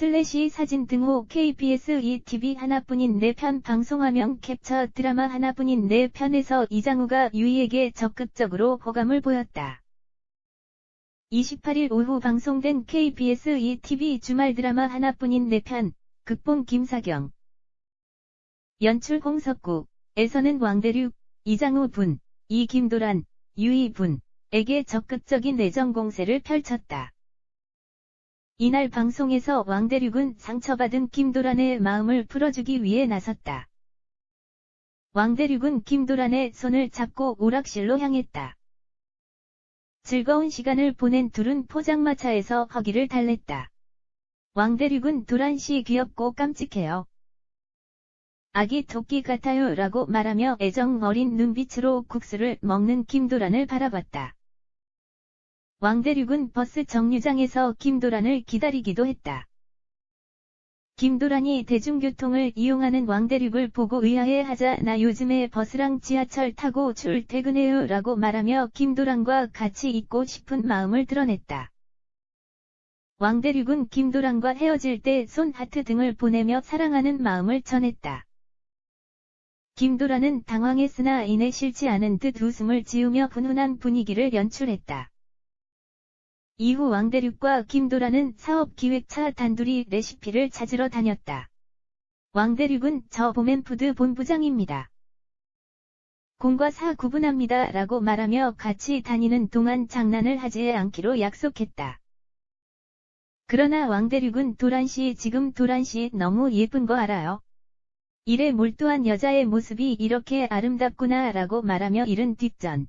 슬래시 사진 등호 KBS ETV 하나뿐인 4편 방송화면 캡처 드라마 하나뿐인 4편에서 이장우가 유이에게 적극적으로 호감을 보였다. 28일 오후 방송된 KBS ETV 주말 드라마 하나뿐인 4편, 극본 김사경, 연출 홍석구, 에서는 왕대륙, 이장우 분, 이김도란, 유이 분에게 적극적인 내정 공세를 펼쳤다. 이날 방송에서 왕대륙은 상처받은 김도란의 마음을 풀어주기 위해 나섰다. 왕대륙은 김도란의 손을 잡고 오락실로 향했다. 즐거운 시간을 보낸 둘은 포장마차에서 허기를 달랬다. 왕대륙은 도란씨 귀엽고 깜찍해요. 아기 토끼 같아요 라고 말하며 애정 어린 눈빛으로 국수를 먹는 김도란을 바라봤다. 왕대륙은 버스 정류장에서 김도란을 기다리기도 했다. 김도란이 대중교통을 이용하는 왕대륙을 보고 의아해하자 나 요즘에 버스랑 지하철 타고 출퇴근해요 라고 말하며 김도란과 같이 있고 싶은 마음을 드러냈다. 왕대륙은 김도란과 헤어질 때 손 하트 등을 보내며 사랑하는 마음을 전했다. 김도란은 당황했으나 이내 싫지 않은 듯 웃음을 지으며 훈훈한 분위기를 연출했다. 이후 왕대륙과 김도라는 사업기획차 단둘이 레시피를 찾으러 다녔다. 왕대륙은 저 보맨푸드 본부장입니다. 공과 사 구분합니다 라고 말하며 같이 다니는 동안 장난을 하지 않기로 약속했다. 그러나 왕대륙은 도란씨 지금 도란씨 너무 예쁜 거 알아요. 일에 몰두한 여자의 모습이 이렇게 아름답구나 라고 말하며 이른 뒷전.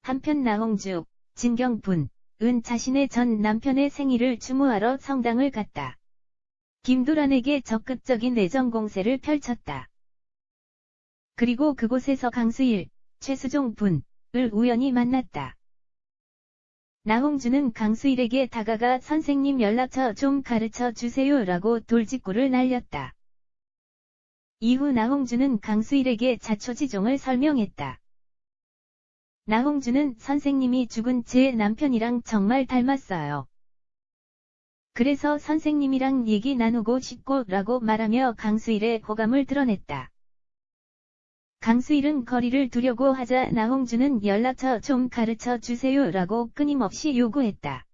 한편 나홍주, 진경분, 은 자신의 전 남편의 생일을 추모하러 성당을 갔다. 김두란에게 적극적인 내정 공세를 펼쳤다. 그리고 그곳에서 강수일, 최수종 분을 우연히 만났다. 나홍주는 강수일에게 다가가 선생님 연락처 좀 가르쳐 주세요 라고 돌직구를 날렸다. 이후 나홍주는 강수일에게 자초지종을 설명했다. 나홍주는 선생님이 죽은 제 남편이랑 정말 닮았어요. 그래서 선생님이랑 얘기 나누고 싶고 라고 말하며 강수일의 호감을 드러냈다. 강수일은 거리를 두려고 하자 나홍주는 연락처 좀 가르쳐 주세요 라고 끊임없이 요구했다.